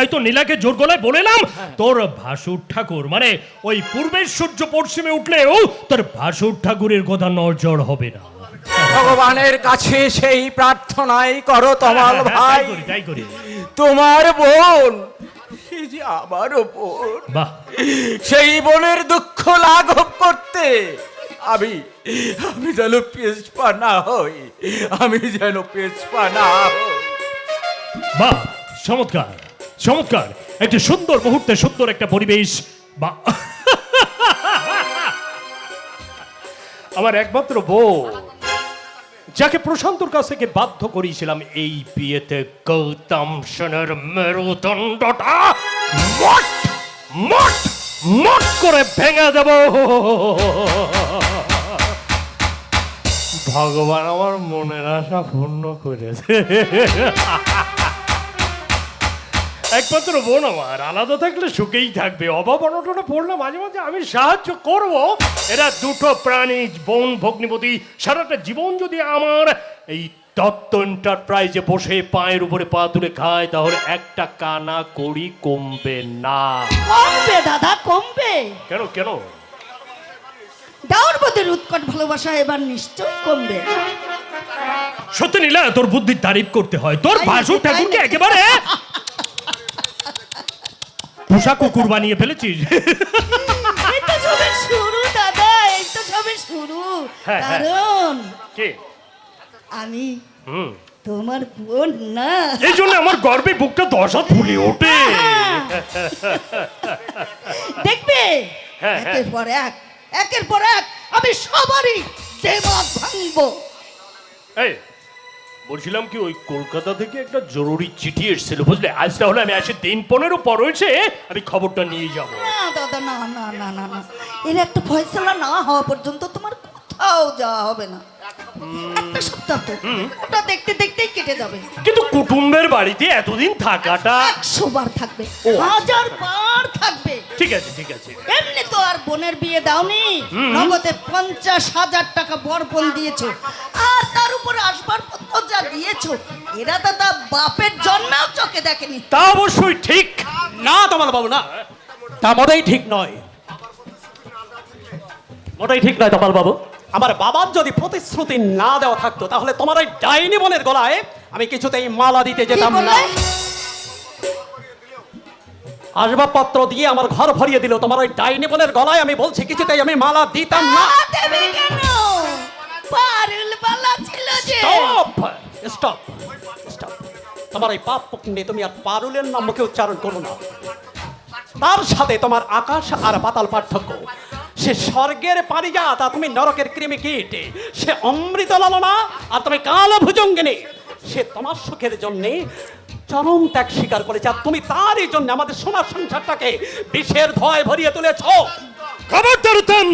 তাই তো নীলাকে জোর গলায় বলেলাম তোর ভাসুর ঠাকুর মানে ওই পূর্বের সূর্য পশ্চিমে উঠলেও তোর ভাসুর ঠাকুরের কথা নজর হবে না। ভগবানের কাছে সেই প্রার্থনাই করো তোমার হ্যাঁ, হ্যাঁ, ভাই করি, তাই করি। তোমার বোন যে বোন সেই বোনের দুঃখ লাঘব করতে আমি আমি যেন পেছপা না হই আমি যেন পেছপা না হই। বাহ চমৎকার। চমৎকার। একটি সুন্দর মুহূর্তে, সুন্দর একটা পরিবেশ, বা আমার একমাত্র বউ, যাকে প্রশান্তর কাছ থেকে বাধ্য করিয়েছিলাম এই বিয়েতে গৌতম সেনের মেরুদণ্ডটা। মট মট মট করে ভেঙে দেব। ভগবান আমার মনের আশা পূর্ণ করেছে। একমাত্র বোন আমার আলাদা থাকলে সুখেই থাকবে। অভাব অনটনে পড়লে মাঝে মাঝে আমি সাহায্য করব। এরা দুটো প্রাণী বোন ভগ্নিপতি সারাটা জীবন যদি আমার এই দত্ত এন্টারপ্রাইজে বসে পায়ের উপরে পা তুলে খায় তাহলে একটা কানা করি কমবে না। কমবে দাদা কমবে। কেন কেন? দাওর প্রতি উৎকট ভালোবাসা এবার নিশ্চয় কমবে। সত্যি নীলা তোর বুদ্ধির তারিফ করতে হয়। তোর ভাসুর ঠাকুরকে একেবারে পোষা কুকুর বানিয়ে ফেলেছিস? এই সবে শুরু দাদা তো সবে শুরু হ্যাঁ, হ্যাঁ। কারণ কে? আমি হুম। তোমার বোন না। এই জন্য আমার গর্বে বুকটা দশা ফুলে ওঠে। দেখবে? হ্যাঁ, হ্যাঁ। একের পর এক একের পর এক আমি সবারই দেমাগ ভাঙবো। এই বলছিলাম কি ওই কলকাতা থেকে একটা জরুরি চিঠি এসেছিল বুঝলে? আজ তাহলে আমি আসে দিন পনেরো পর হয়েছে আমি খবরটা নিয়ে যাব। না দাদা না না না না না। এর একটা ফয়সালা না হওয়া পর্যন্ত তোমার কোথাও যাওয়া হবে না। একটা সপ্তাহ। তো ওটা দেখতে দেখতেই কেটে যাবে। কিন্তু কুটুম্বের বাড়িতে এতদিন থাকাটা একশো বার থাকবে। হাজার বার থাকবে। ঠিক আছে ঠিক আছে। এমনি তো আর বোনের বিয়ে দাওনি নগদে পঞ্চাশ হাজার টাকা বরপণ দিয়েছ। আর তার উপরে আসবার পত্র যা দিয়েছ এরা তো তা বাপের জন্মেও চোখে দেখেনি। তা অবশ্যই ঠিক। না তোমার বাবু না। তা মোটেই ঠিক নয়। মোটেই ঠিক নয় তোমার বাবু। আমার বাবার যদি প্রতিশ্রুতি না দেওয়া থাকতো তাহলে তোমার ওই ডাইনি বোনের গলায় আমি কিছুতেই মালা দিতে যেতাম না। আসবাবপত্র দিয়ে আমার ঘর ভরিয়ে দিল। তোমার ওই ডাইনি বোনের গলায় আমি বলছি কিছুতেই আমি মালা দিতাম না। দেবে কেন? পারুল বালা ছিল যে স্টপ স্টপ স্টপ তোমার এই পাপ পুণ্যে তুমি আর পারুলের নাম মুখে উচ্চারণ করো না। তার সাথে তোমার আকাশ আর পাতাল পার্থক্য। সে স্বর্গের পারিজাত আর তুমি নরকের কৃমি কীট সে অমৃত লালনা আর তুমি কালো ভুজঙ্গিনী সে তোমার সুখের জন্যে চরম ত্যাগ স্বীকার করেছে। আর তুমি তারই জন্য আমাদের সোনার সংসারটাকে বিষের ধোয় ভরিয়ে তুলেছ। খবরদার উত্তম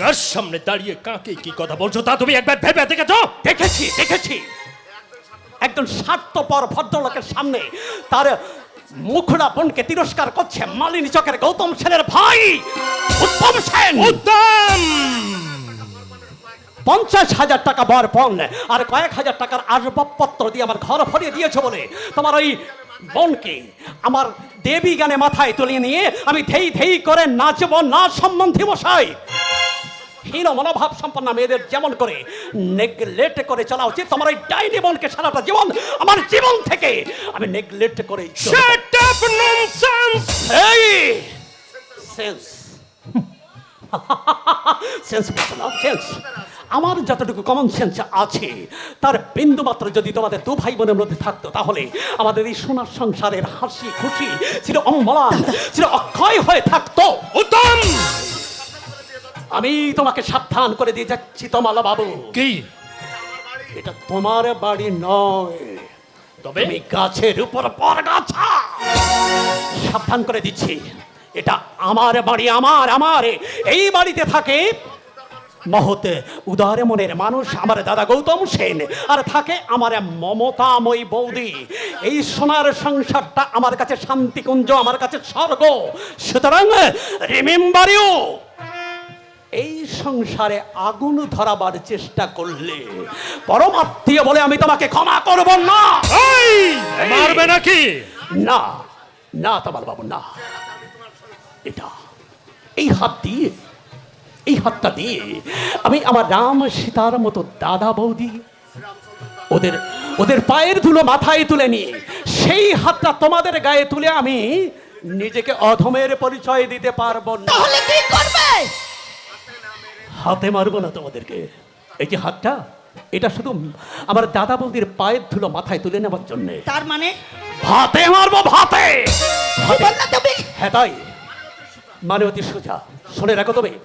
কার সামনে দাঁড়িয়ে কাকে কি কথা বলছো তা তুমি একবার ভেবে দেখেছ? দেখেছি দেখেছি। একজন স্বার্থপর ভদ্রলোকের সামনে তার মুখরা বোনকে তিরস্কার করছে মালিনী চকের গৌতম সেনের ভাই উত্তম সেন। উত্তম! পঞ্চাশ হাজার টাকা বর পণ আর কয়েক হাজার টাকার আসবাবপত্র দিয়ে আমার ঘর ভরিয়ে দিয়েছে বলে তোমার ওই বোনকে আমার দেবী গানে মাথায় তুলিয়ে নিয়ে আমি ধেই ধেই করে নাচব না সম্বন্ধী মশাই। হীন মনোভাব সম্পন্ন মেয়েদের যেমন করে নেগলেক্ট করে চলা উচিত তোমার ওই ডাইনি বোনকে সারাটা জীবন আমার জীবন থেকে আমি নেগলেক্ট করে সেন্স সেন্স সেন্স আমার যতটুকু কমন সেন্স আছে তার বিন্দু মাত্র যদি তোমাদের দু ভাই বোনের মধ্যে থাকতো তাহলে আমাদের এই সোনার সংসারের হাসি খুশি ছিল অম্বলান ছিল অক্ষয় হয়ে থাকতো। উত্তম! আমি তোমাকে সাবধান করে দিয়ে যাচ্ছি তোমালা বাবু। কি? এটা তোমার বাড়ি নয়। তবে? তুমি গাছের উপর পর গাছা। সাবধান করে দিচ্ছি। এটা আমার বাড়ি আমার আমার। এই বাড়িতে থাকে মহতে উদারে মনের মানুষ আমার দাদা গৌতম সেন। আর থাকে আমার মমতাময়ী বৌদি। এই সোনার সংসারটা আমার কাছে শান্তিকুঞ্জ আমার কাছে স্বর্গ। সুতরাং রিমেম্বার ইউ এই সংসারে আগুন ধরাবার চেষ্টা করলে পরমাত্মীয় বলে আমি তোমাকে ক্ষমা করব না। মারবে নাকি? না না তামাল বাবু না। এটা এই হাত দিয়ে এই হাতটা দিয়ে আমি আমার রাম সীতার মতো দাদা বৌদি ওদের ওদের পায়ের ধুলো মাথায় তুলে নিয়ে সেই হাতটা তোমাদের গায়ে তুলে আমি নিজেকে অধমের পরিচয় দিতে পারব না। তাহলে কি করবে? হাতে মারবো না তোমাদেরকে। এই যে হাতটা এটা শুধু আমার দাদা বৌদির পায়ের ধুলো মাথায় তুলে নেওয়ার জন্যে। তার মানে? ভাতে মারবো ভাতে! হ্যাঁ তাই। মানে অতি সোজা। শুনে রাখো তবে।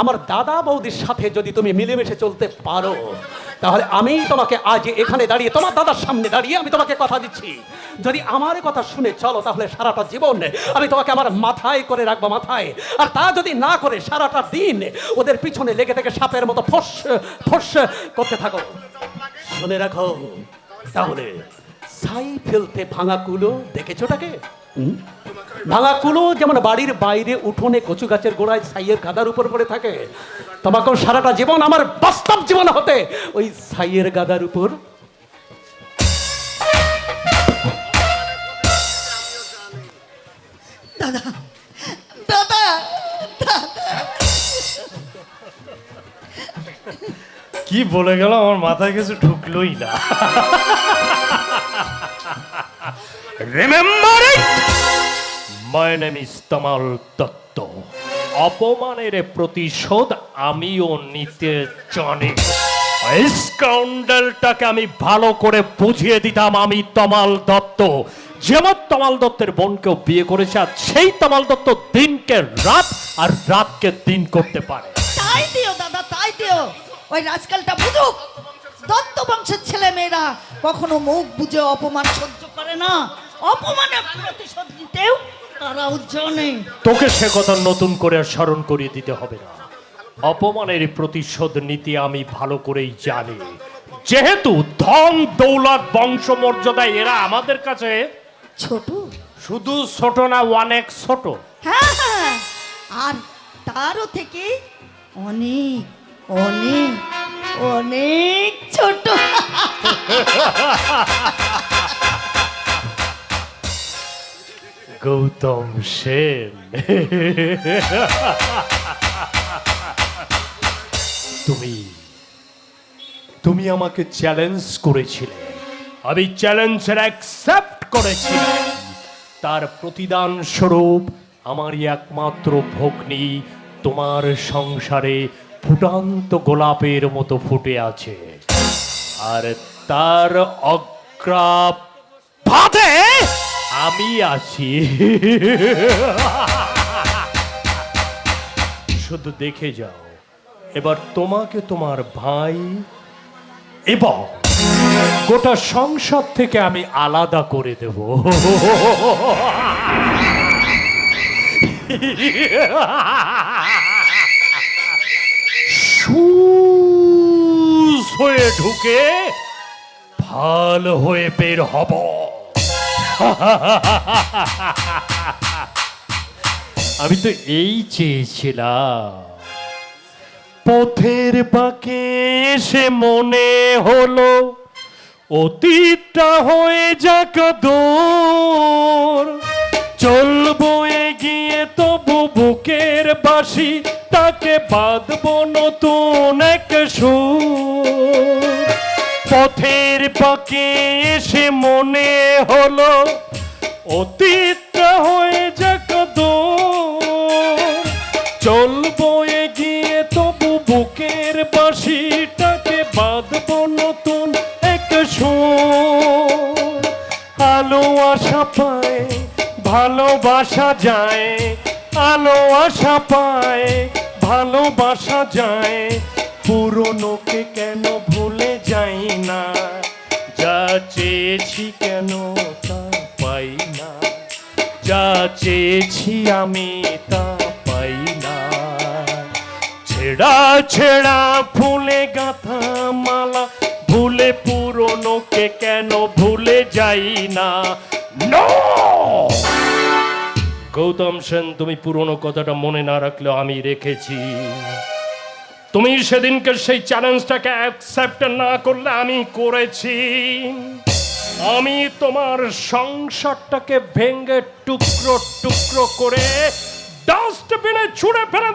আমার দাদা বৌদির সাথে যদি তুমি মিলেমিশে চলতে পারো, তাহলে আমি তোমাকে আজ এখানে দাঁড়িয়ে, তোমার দাদার সামনে দাঁড়িয়ে আমি তোমাকে কথা দিচ্ছি। যদি আমার কথা শুনে চলো, তাহলে সারাটা জীবন আমি তোমাকে আমার মাথায় করে রাখব, মাথায়। আর তা যদি না করে, সারাটা দিন ওদের পিছনে লেগে থেকে সাপের মতো ফস ফস করতে থাকো। শুনে রাখো, তাহলে সাই ফেলতে ভাঙা কুলো দেখেছোটাকে? ভাঙা কুলো যেমন বাড়ির বাইরে উঠোনে কচু গাছের গোড়ায় ছাইয়ের গাদার উপর পড়ে থাকে তোমাকেও সারাটা জীবন আমার বাস্তব জীবন হতে ওই ছাইয়ের গাদার উপর। দাদা দাদা কি বলে গেল আমার মাথায় কিছু ঢুকলোই না। Remember my name is Tamal Dutta অপমানের প্রতিশোধ আমিও নিতে জানি। স্কাউন্ডেলটাকে আমি ভালো করে বুঝিয়ে দিতাম, আমি তমাল দত্ত। যেমন তমাল দত্তের বোনকেও বিয়ে করেছে, আর সেই তমাল দত্ত দিনকে রাত আর রাতকে দিন করতে পারে। তাই দিও দাদা, তাই দিও। ওই রাজকালটা বুঝুক। দত্ত বংশের ছেলে মেয়েরা কখনো মুখ বুঝে অপমান সহ্য করে না। অপমানের প্রতিশোধ নিতেও তোকে সে কথা নতুন করে আর স্মরণ করিয়ে দিতে হবে না। অপমানের প্রতিশোধ নীতি আমি ভালো করেই জানি। যেহেতু ধন দৌলত বংশমর্যাদা এরা আমাদের কাছে ছোট? শুধু ছোট না অনেক ছোট। হ্যাঁ হ্যাঁ। আর তারও থেকে অনেক অনেক অনেক ছোট। গৌতম সেন। তুমি তুমি আমাকে চ্যালেঞ্জ করেছিলে। আমি চ্যালেঞ্জের অ্যাকসেপ্ট করেছিলাম। তার প্রতিদান স্বরূপ আমারই একমাত্র ভগ্নী তোমার সংসারে ফুটান্ত গোলাপের মতো ফুটে আছে। আর তার অগ্রাপ আমি আছি। শুধু দেখে যাও। এবার তোমাকে তোমার ভাই এবং গোটা সংসদ থেকে আমি আলাদা করে দেব। হয়ে ঢুকে, ভালো হয়ে বের হব। আমি তো এই চেয়েছিলাম। পথের বাঁকে এসে মনে হলো, অতীতটা হয়ে যাক দূর। চলবো এগিয়ে, তবু বুকের বাসি তাকে বাঁধবো নতুন এক সুর। পথের পাকে এসে মনে হলো, অতীত হয়ে যাক চলবো এগিয়ে, তবু বুকের বাঁশিটাকে বাঁধবো নতুন এক আলো আশা পায়, ভালোবাসা যায়। আলো আশা পায়, ভালোবাসা যায়। পুরনোকে কেন ভুলে যাই না। যা চেয়েছি কেন তা পাই না। যা চেয়েছি আমি তা পাই না। ছেড়া ছেড়া ফুলে গাঁথা মালা, ভুলে পুরনোকে কেন ভুলে যাই না! গৌতম সেন, তুমি পুরনো কথাটা মনে না রাখলেও আমি রেখেছি। তুমি সেদিনকে সেই চ্যালেঞ্জটাকে অ্যাকসেপ্ট না করলে আমি করেছি। আমি তোমার সংসারটাকে ভেঙে টুকরো টুকরো করে ডাস্টবিনে ছুঁড়ে ফেলে